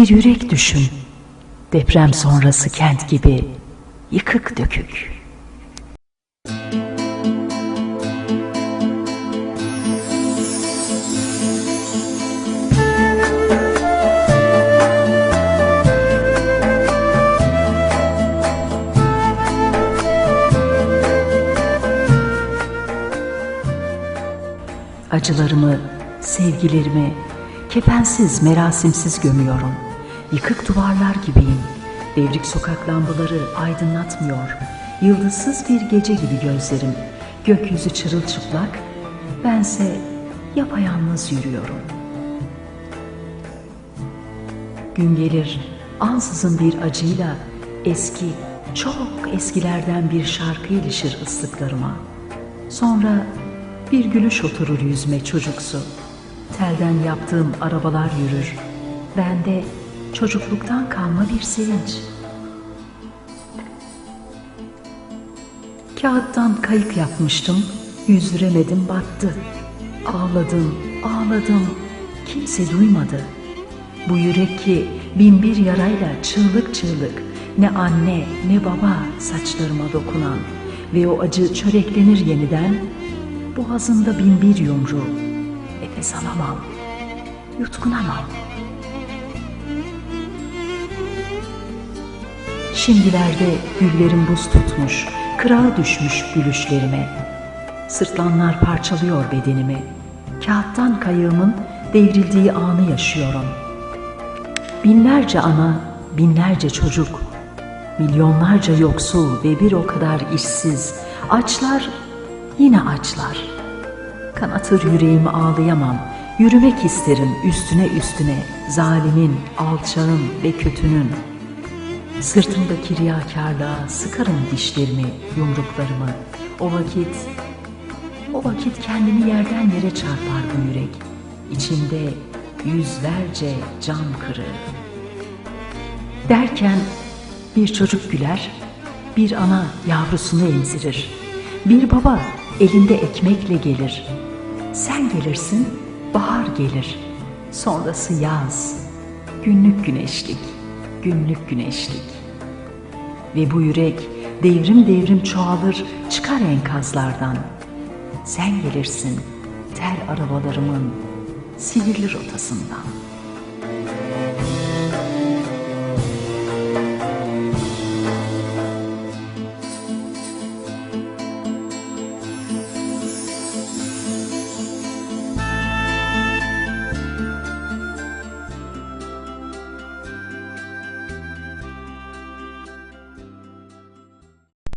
Bir yürek düşün. Deprem sonrası kent gibi yıkık dökük. Acılarımı, sevgilerimi kefensiz, merasimsiz gömüyorum. Yıkık duvarlar gibiyim. Devrik sokak lambaları aydınlatmıyor. Yıldızsız bir gece gibi gözlerim. Gökyüzü çırılçıplak, bense yapayalnız yürüyorum. Gün gelir ansızın bir acıyla eski, çok eskilerden bir şarkı ilişir ıslıklarıma. Sonra bir gülüş oturur yüzme çocuksu. Telden yaptığım arabalar yürür. Bende çocukluktan kalma bir sevinç. Kağıttan kayık yapmıştım, yüzdüremedim battı. Ağladım, ağladım, kimse duymadı. Bu yürek ki bin bir yarayla çığlık çığlık, ne anne ne baba saçlarıma dokunan ve o acı çöreklenir yeniden, boğazımda bin bir yumru, nefes alamam, yutkunamam. Şimdilerde güllerim buz tutmuş, kırağa düşmüş gülüşlerime. Sırtlanlar parçalıyor bedenimi. Kağıttan kayığımın devrildiği anı yaşıyorum. Binlerce ana, binlerce çocuk, milyonlarca yoksul ve bir o kadar işsiz, açlar, yine açlar. Kanatır yüreğimi ağlayamam, yürümek isterim üstüne üstüne, zalimin, alçağın ve kötünün. Sırtımdaki riyakarlığa sıkarım dişlerimi, yumruklarımı. O vakit, o vakit kendini yerden yere çarpar bu yürek. İçinde yüzlerce can kırığı. Derken bir çocuk güler, bir ana yavrusunu emzirir. Bir baba elinde ekmekle gelir. Sen gelirsin, bahar gelir. Sonrası yaz, günlük güneşlik, günlük güneşlik. Ve bu yürek devrim devrim çoğalır, çıkar enkazlardan. Sen gelirsin, tel arabalarımın sihirli rotasından.